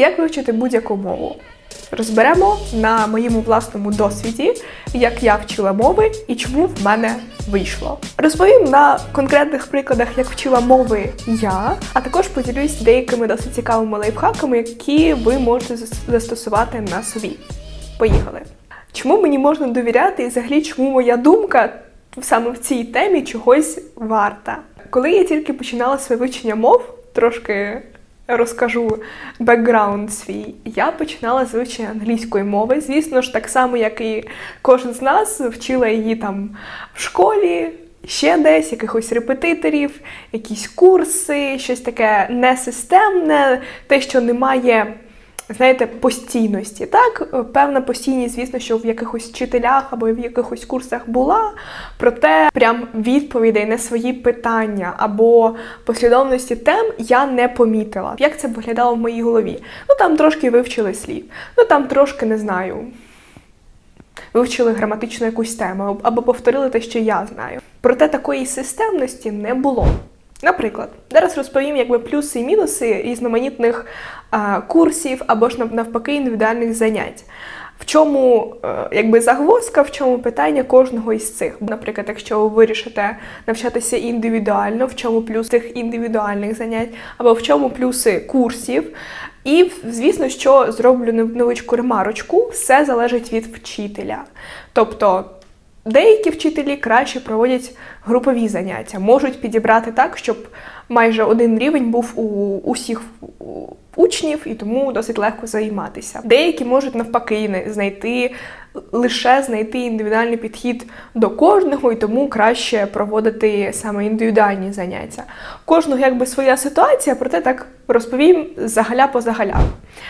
Як вивчити будь-яку мову? Розберемо на моєму власному досвіді, як я вчила мови і чому в мене вийшло. Розповім на конкретних прикладах, як вчила мови я, а також поділюсь деякими досить цікавими лайфхаками, які ви можете застосувати на собі. Поїхали! Чому мені можна довіряти і взагалі чому моя думка саме в цій темі чогось варта? Коли я тільки починала своє вивчення мов, трошки розкажу бекграунд свій. Я починала з вивчення англійської мови. Звісно ж, так само, як і кожен з нас вчила її там в школі. Ще десь якихось репетиторів, якісь курси, щось таке несистемне, те, що не має, знаєте, постійності. Так, певна постійність, звісно, що в якихось вчителях або в якихось курсах була, проте прям відповідей на свої питання або послідовності тем я не помітила. Як це виглядало в моїй голові? Ну там трошки вивчили слів, ну там трошки не знаю. Вивчили граматичну якусь тему або повторили те, що я знаю. Проте такої системності не було. Наприклад, зараз розповім якби плюси і мінуси різноманітних а, курсів або ж навпаки індивідуальних занять. В чому е, якби загвоздка, в чому питання кожного із цих. Наприклад, якщо ви вирішите навчатися індивідуально, в чому плюс цих індивідуальних занять, або в чому плюси курсів. І, звісно, що зроблю невеличку ремарочку, все залежить від вчителя. Тобто Деякі вчителі краще проводять групові заняття, можуть підібрати так, щоб майже один рівень був у усіх учнів, і тому досить легко займатися. Деякі можуть навпаки не- знайти лише знайти індивідуальний підхід до кожного, і тому краще проводити саме індивідуальні заняття. Кожного якби своя ситуація, проте так розповім загаля по загаля.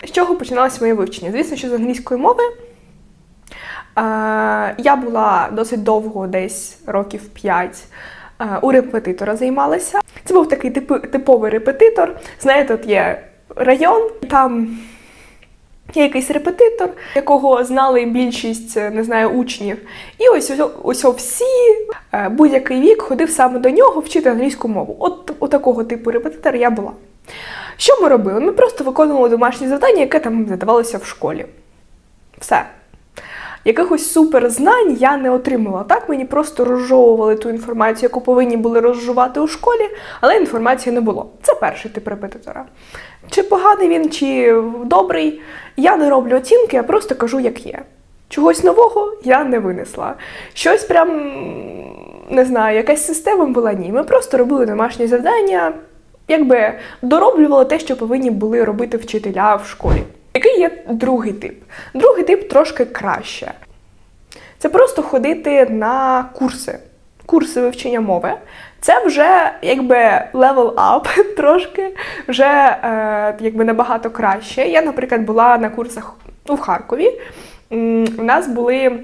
З чого починалося моє вивчення? Звісно, що з англійської мови. Е, Я була досить довго, десь років 5, у репетитора займалася. Це був такий типовий репетитор. Знаєте, от є район, там є якийсь репетитор, якого знали більшість, е, не знаю, учнів. І ось ось, ось всі, е, будь-який вік ходив саме до нього вчити англійську мову. От у такого типу репетитора я була. Що ми робили? Ми просто виконували домашнє завдання, яке там задавалося в школі. Все. Якихось суперзнань я не отримала. Так мені просто розжовували ту інформацію, яку повинні були розжувати у школі, але інформації не було. Це перший тип репетитора. Чи поганий він, чи добрий, я не роблю оцінки, я просто кажу, як є. Чогось нового я не винесла. Щось прям не знаю, якась система була ні. Ми просто робили домашні завдання, якби дороблювали те, що повинні були робити вчителя в школі. Який є другий тип? Другий тип трошки краще. Це просто ходити на курси, курси вивчення мови. Це вже якби level up трошки, вже е, якби набагато краще. Я, наприклад, була на курсах у Харкові. У нас були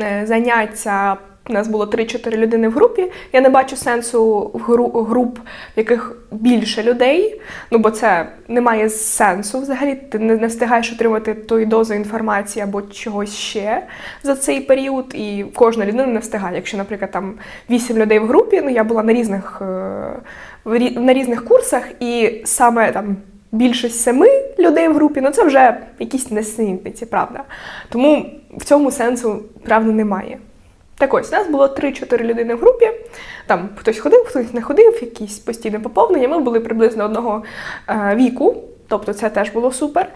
е, заняття. У нас було 3-4 людини в групі. Я не бачу сенсу в гру, груп, в яких більше людей. Ну бо це не має сенсу взагалі. Ти не, встигаєш отримати тої дози інформації або чогось ще за цей період, і кожна людина не встигає. Якщо, наприклад, там 8 людей в групі, ну я була на різних, е, на різних курсах, і саме там. Більше семи людей в групі, ну це вже якісь несенітниці, правда. Тому в цьому сенсу, правда, немає. Так ось, нас було 3-4 людини в групі. Там хтось ходив, хтось не ходив, якісь постійне поповнення. Ми були приблизно одного е, віку, тобто це теж було супер.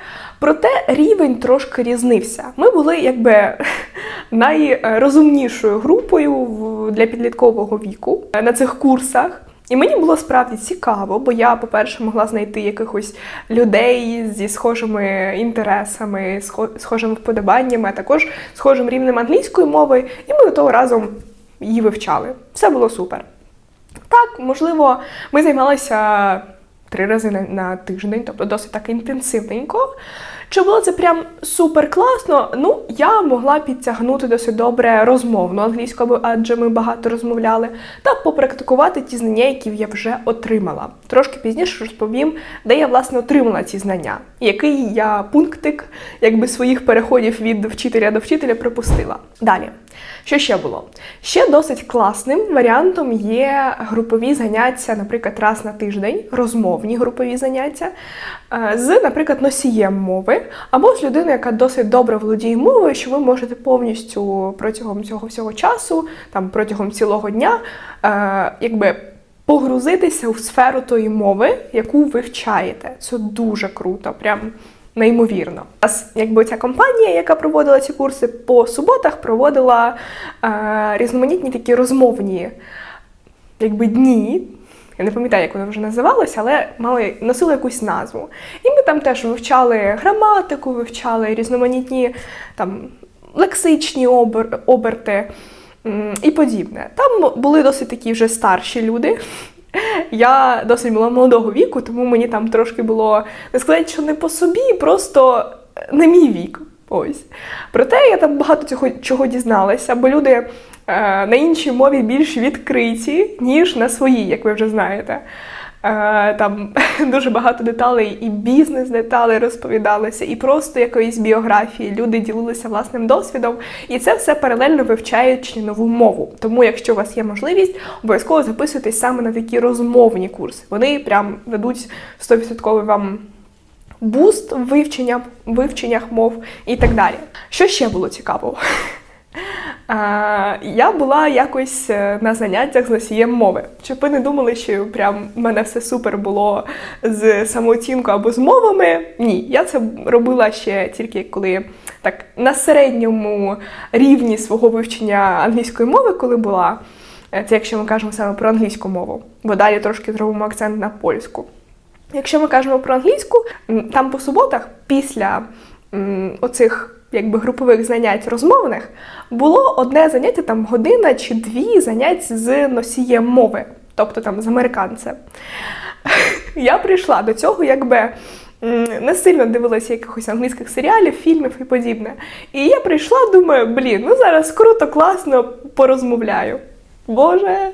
Проте рівень трошки різнився. Ми були якби найрозумнішою групою для підліткового віку на цих курсах. І мені було справді цікаво, бо я, по-перше, могла знайти якихось людей зі схожими інтересами, схо- схожими вподобаннями, а також схожим рівнем англійської мови, і ми того разом її вивчали. Все було супер. Так, можливо, ми займалися три рази на тиждень, тобто досить так інтенсивненько. Чи було це прям супер класно? Ну, я могла підтягнути досить добре розмовну англійську, адже ми багато розмовляли, та попрактикувати ті знання, які я вже отримала. Трошки пізніше розповім, де я власне отримала ці знання, який я пунктик якби своїх переходів від вчителя до вчителя пропустила. Далі, Що ще було? Ще досить класним варіантом є групові заняття, наприклад, раз на тиждень, розмовні групові заняття е, з, наприклад, носієм мови, або з людиною, яка досить добре володіє мовою, що ви можете повністю протягом цього всього часу, там протягом цілого дня, е, якби погрузитися у сферу тої мови, яку ви вчаєте. Це дуже круто, прям неймовірно. Якби ця компанія, яка проводила ці курси, по суботах проводила е, різноманітні такі розмовні якби, дні. Я не пам'ятаю, як воно вже називалося, але мали носило якусь назву. І ми там теж вивчали граматику, вивчали різноманітні там лексичні обер, оберти і подібне. Там були досить такі вже старші люди. Я досить була молодого віку, тому мені там трошки було не сказати, що не по собі, просто не мій вік. Ось. Проте я там багато цього чого дізналася, бо люди на іншій мові більш відкриті, ніж на своїй, як ви вже знаєте. Е, там дуже багато деталей, і бізнес-деталей розповідалися, і просто якоїсь біографії. Люди ділилися власним досвідом, і це все паралельно вивчаючи нову мову. Тому, якщо у вас є можливість, обов'язково записуйтесь саме на такі розмовні курси. Вони прям дадуть 100% вам буст в вивчення, вивченнях мов і так далі. Що ще було цікавого? Я була якось е, на заняттях з носієм мови. Щоб ви не думали, що прям в мене все супер було з самооцінкою або з мовами. Ні, я це робила ще тільки коли так на середньому рівні свого вивчення англійської мови, коли була. Е, Це якщо ми кажемо саме про англійську мову, бо далі трошки зробимо акцент на польську. Якщо ми кажемо про англійську, там по суботах після м, оцих якби групових занять розмовних було одне заняття, там година чи дві занять з носієм мови, тобто там з американцем. Я прийшла до цього, якби не сильно дивилася якихось англійських серіалів, фільмів і подібне. І я прийшла, думаю, блін, ну зараз круто, класно порозмовляю. Боже,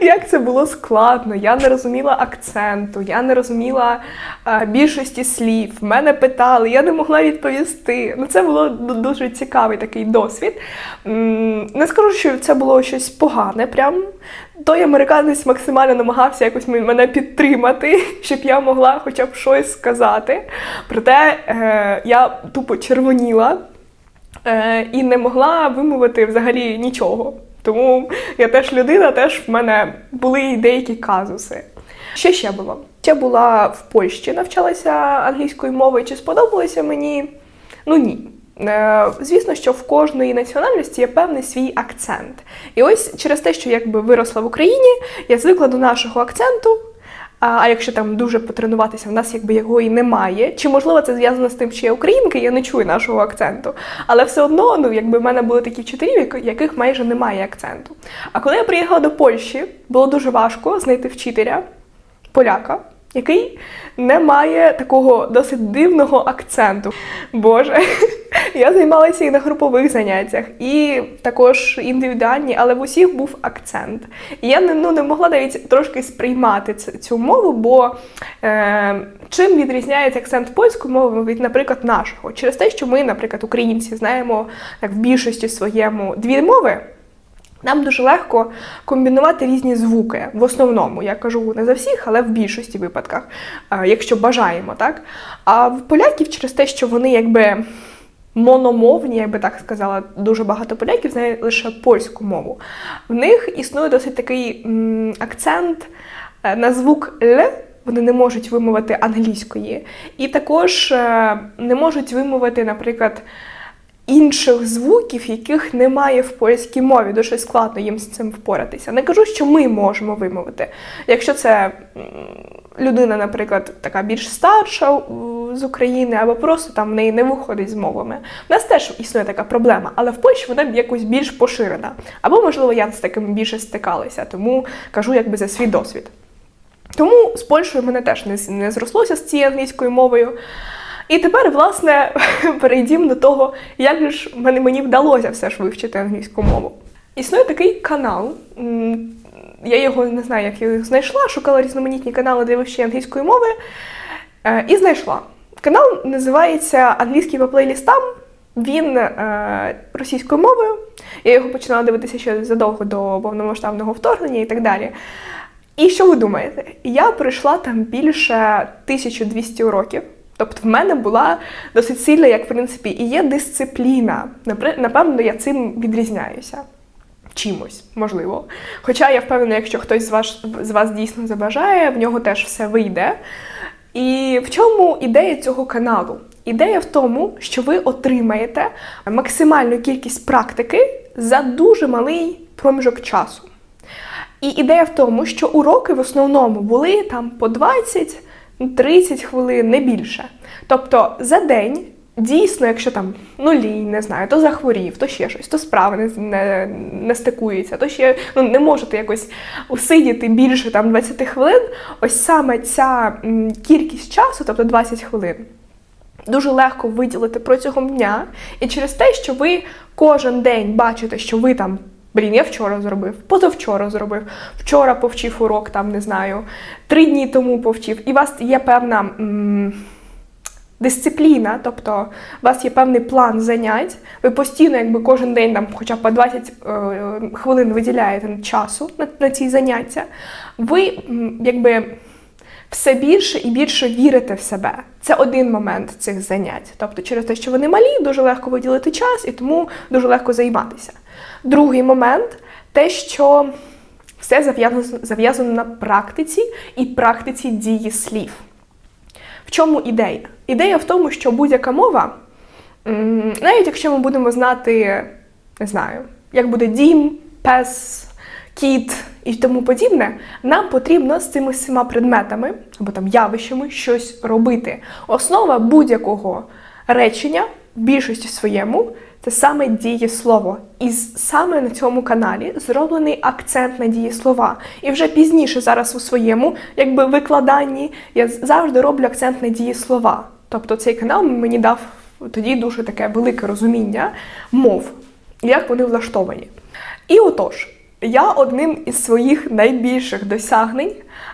як це було складно. Я не розуміла акценту, я не розуміла е, більшості слів. Мене питали, я не могла відповісти. Ну, це було дуже цікавий такий досвід. Не скажу, що це було щось погане. Прям той американець максимально намагався якось мене підтримати, щоб я могла хоча б щось сказати. Проте е, я тупо червоніла е, і не могла вимовити взагалі нічого. Тому я теж людина, теж в мене були деякі казуси. Що ще було? Ще була в Польщі, навчалася англійської мови. Чи сподобалося мені? Ну ні. Е, Звісно, що в кожної національності є певний свій акцент. І ось через те, що якби виросла в Україні, я звикла до нашого акценту. А, якщо там дуже потренуватися, в нас якби його і немає. Чи можливо це зв'язано з тим, що я українка, я не чую нашого акценту. Але все одно, ну якби в мене були такі вчителі, яких майже немає акценту. А коли я приїхала до Польщі, було дуже важко знайти вчителя поляка. Який не має такого досить дивного акценту. Боже, я займалася і на групових заняттях, і також індивідуальні, але в усіх був акцент. І я ну, не могла навіть трошки сприймати цю мову, бо е, чим відрізняється акцент польської мови від, наприклад, нашого? Через те, що ми, наприклад, українці, знаємо так, в більшості своєму дві мови. Нам дуже легко комбінувати різні звуки. В основному, я кажу не за всіх, але в більшості випадках, е, якщо бажаємо, так? А в поляків через те, що вони якби мономовні, я би так сказала, дуже багато поляків знають лише польську мову. В них існує досить такий м, акцент е, на звук Л. Вони не можуть вимовити англійської, і також е, не можуть вимовити, наприклад, інших звуків, яких немає в польській мові. Дуже складно їм з цим впоратися. Не кажу, що ми можемо вимовити. Якщо це людина, наприклад, така більш старша з України, або просто там в неї не виходить з мовами. У нас теж існує така проблема, але в Польщі вона якось більш поширена. Або, можливо, я з таким більше стикалася, тому кажу якби за свій досвід. Тому з Польщею мене теж не, зрослося з цією англійською мовою. І тепер, власне, перейдімо до того, як ж мені, вдалося все ж вивчити англійську мову. Існує такий канал. Я його не знаю, як його знайшла, шукала різноманітні канали для вивчення англійської мови е, і знайшла. Канал називається Англійський по плейлістам. Він е, російською мовою. Я його починала дивитися ще задовго до повномасштабного вторгнення і так далі. І що ви думаєте? Я пройшла там більше 1200 уроків. Тобто в мене була досить сильна, як в принципі, і є дисципліна. Напевно, я цим відрізняюся. Чимось, можливо. Хоча я впевнена, якщо хтось з вас, з вас дійсно забажає, в нього теж все вийде. І в чому ідея цього каналу? Ідея в тому, що ви отримаєте максимальну кількість практики за дуже малий проміжок часу. І ідея в тому, що уроки в основному були там по 20-30 хвилин, не більше. Тобто за день, дійсно, якщо там ну лінь, не знаю, то захворів, то ще щось, то справа не, не, не стикується, то ще ну, не можете якось усидіти більше там 20 хвилин. Ось саме ця м, кількість часу, тобто 20 хвилин. Дуже легко виділити протягом дня, і через те, що ви кожен день бачите, що ви там Блін, я вчора зробив, позавчора зробив, вчора повчив урок, там не знаю, три дні тому повчив. І у вас є певна м, дисципліна, тобто у вас є певний план занять. Ви постійно, якби кожен день там хоча б по 20 е, хвилин виділяєте часу на, на ці заняття. Ви м, якби все більше і більше вірите в себе. Це один момент цих занять. Тобто, через те, що вони малі, дуже легко виділити час і тому дуже легко займатися. Другий момент те, що все зав'язано, зав'язано на практиці і практиці дії слів. В чому ідея? Ідея в тому, що будь-яка мова, навіть якщо ми будемо знати, не знаю, як буде дім, пес, кіт і тому подібне, нам потрібно з цими всіма предметами або там явищами щось робити. Основа будь-якого речення в більшості своєму це саме дієслово. І саме на цьому каналі зроблений акцент на дієслова. І вже пізніше, зараз у своєму якби викладанні, я завжди роблю акцент на дієслова. Тобто цей канал мені дав тоді дуже таке велике розуміння мов, як вони влаштовані. І отож, я одним із своїх найбільших досягнень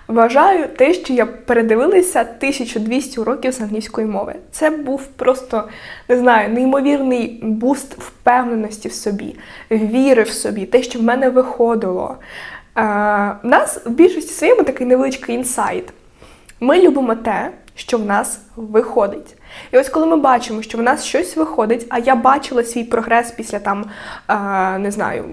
вважаю те, що я передивилася 1200 уроків з англійської мови. Це був просто не знаю, неймовірний буст впевненості в собі, віри в собі, те, що в мене виходило. Е, в нас в більшості своєму такий невеличкий інсайт. Ми любимо те, що в нас виходить. І ось коли ми бачимо, що в нас щось виходить, а я бачила свій прогрес після там, е, не знаю,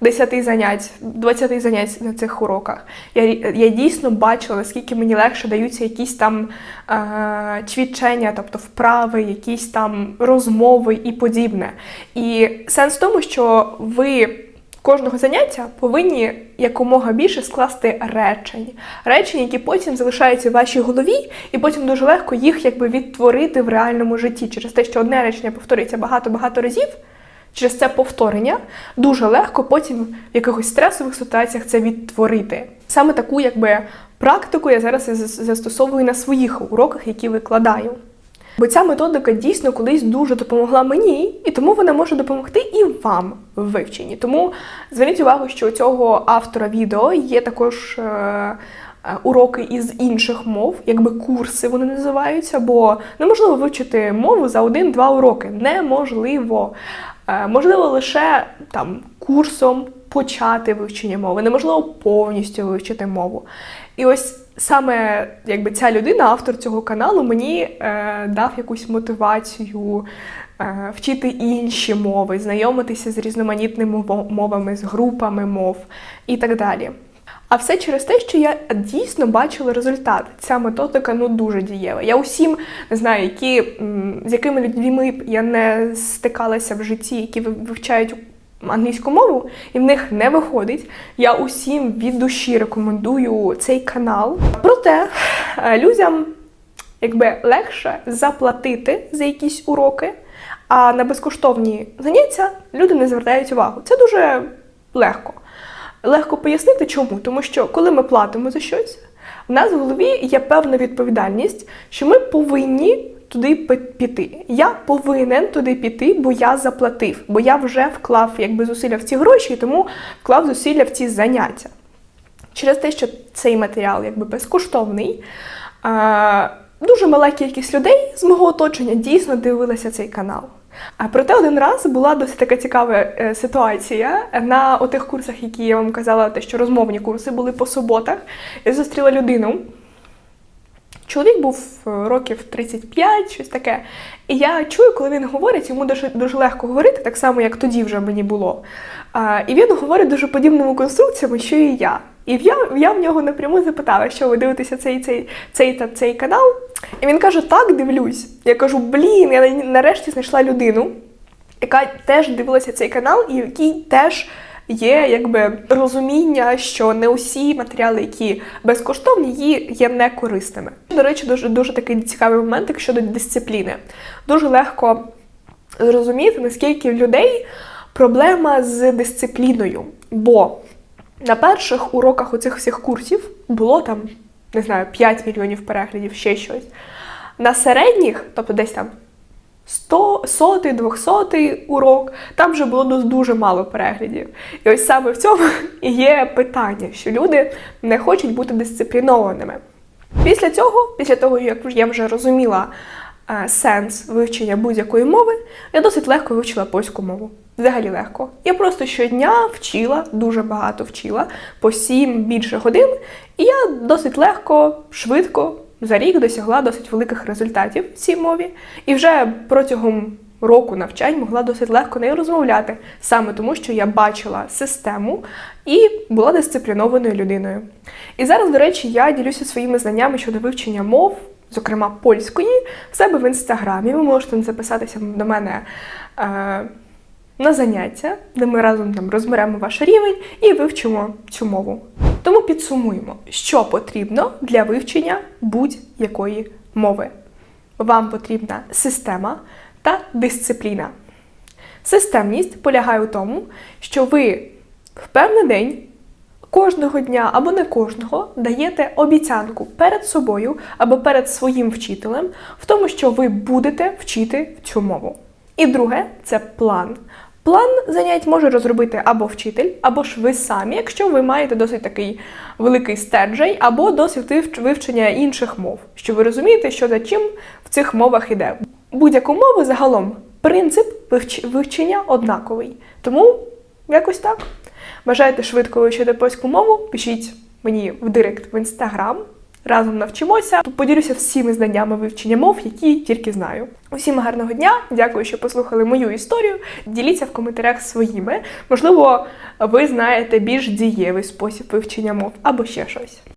10 занять, 20 занять на цих уроках. Я, я дійсно бачила, наскільки мені легше даються якісь там е, чвідчення, тобто вправи, якісь там розмови і подібне. І сенс в тому, що ви кожного заняття повинні якомога більше скласти речень. Речень, які потім залишаються в вашій голові, і потім дуже легко їх якби відтворити в реальному житті. Через те, що одне речення повторюється багато-багато разів. Через це повторення дуже легко потім в якихось стресових ситуаціях це відтворити. Саме таку якби практику я зараз застосовую на своїх уроках, які викладаю. Бо ця методика дійсно колись дуже допомогла мені, і тому вона може допомогти і вам в вивченні. Тому зверніть увагу, що у цього автора відео є також е, е, уроки із інших мов, якби курси вони називаються, бо неможливо вивчити мову за один-два уроки. Неможливо. Е, можливо, лише там курсом почати вивчення мови, неможливо повністю вивчити мову. І ось саме якби ця людина, автор цього каналу, мені е, дав якусь мотивацію е, вчити інші мови, знайомитися з різноманітними мовами, з групами мов і так далі. А все через те, що я дійсно бачила результат. Ця методика ну дуже дієва. Я усім не знаю, які з якими людьми я не стикалася в житті, які вивчають англійську мову, і в них не виходить. Я усім від душі рекомендую цей канал. Проте е, людям якби легше заплатити за якісь уроки, а на безкоштовні заняття люди не звертають увагу. Це дуже легко. Легко пояснити чому, тому що коли ми платимо за щось, в нас в голові є певна відповідальність, що ми повинні туди піти. Я повинен туди піти, бо я заплатив, бо я вже вклав якби зусилля в ці гроші, і тому вклав зусилля в ці заняття. Через те, що цей матеріал якби безкоштовний, дуже мала кількість людей з мого оточення дійсно дивилася цей канал. А проте один раз була досить така цікава е, ситуація на отих курсах, які я вам казала, те, що розмовні курси були по суботах. Я зустріла людину. Чоловік був е, років 35, щось таке. І я чую, коли він говорить, йому дуже, дуже легко говорити, так само, як тоді вже мені було. А, і він говорить дуже подібними конструкціями, що і я. І я, я в нього напряму запитала, що ви дивитеся цей, цей, цей та цей канал. І він каже: Так, дивлюсь. Я кажу, блін, я нарешті знайшла людину, яка теж дивилася цей канал, і якій теж є якби розуміння, що не усі матеріали, які безкоштовні, є, є некорисними. До речі, дуже дуже такий цікавий момент щодо дисципліни. Дуже легко зрозуміти, наскільки в людей проблема з дисципліною. Бо на перших уроках оцих всіх курсів було там, не знаю, 5 мільйонів переглядів, ще щось. На середніх, тобто десь там 100, сотий, двохсотий урок, там вже було дуже, мало переглядів. І ось саме в цьому є питання, що люди не хочуть бути дисциплінованими. Після цього, після того, як я вже розуміла е, сенс вивчення будь-якої мови, я досить легко вивчила польську мову. Взагалі легко. Я просто щодня вчила, дуже багато вчила, по 7 більше годин, і я досить легко, швидко за рік досягла досить великих результатів в цій мові, і вже протягом року навчань могла досить легко нею розмовляти, саме тому, що я бачила систему і була дисциплінованою людиною. І зараз, до речі, я ділюся своїми знаннями щодо вивчення мов, зокрема польської, в себе в інстаграмі. Ви можете записатися до мене. Е на заняття, де ми разом там розберемо ваш рівень і вивчимо цю мову. Тому підсумуємо, що потрібно для вивчення будь-якої мови. Вам потрібна система та дисципліна. Системність полягає у тому, що ви в певний день кожного дня або не кожного даєте обіцянку перед собою або перед своїм вчителем в тому, що ви будете вчити цю мову. І друге це план. План занять може розробити або вчитель, або ж ви самі, якщо ви маєте досить такий великий стеджей, або досвід вивчення інших мов, що ви розумієте, що за чим в цих мовах іде. Будь-яку мову загалом принцип вивчення однаковий. Тому якось так. Бажаєте швидко вивчити польську мову? Пишіть мені в директ в інстаграм. Разом навчимося. Поділюся всіми знаннями вивчення мов, які тільки знаю. Усім гарного дня! Дякую, що послухали мою історію. Діліться в коментарях своїми. Можливо, ви знаєте більш дієвий спосіб вивчення мов або ще щось.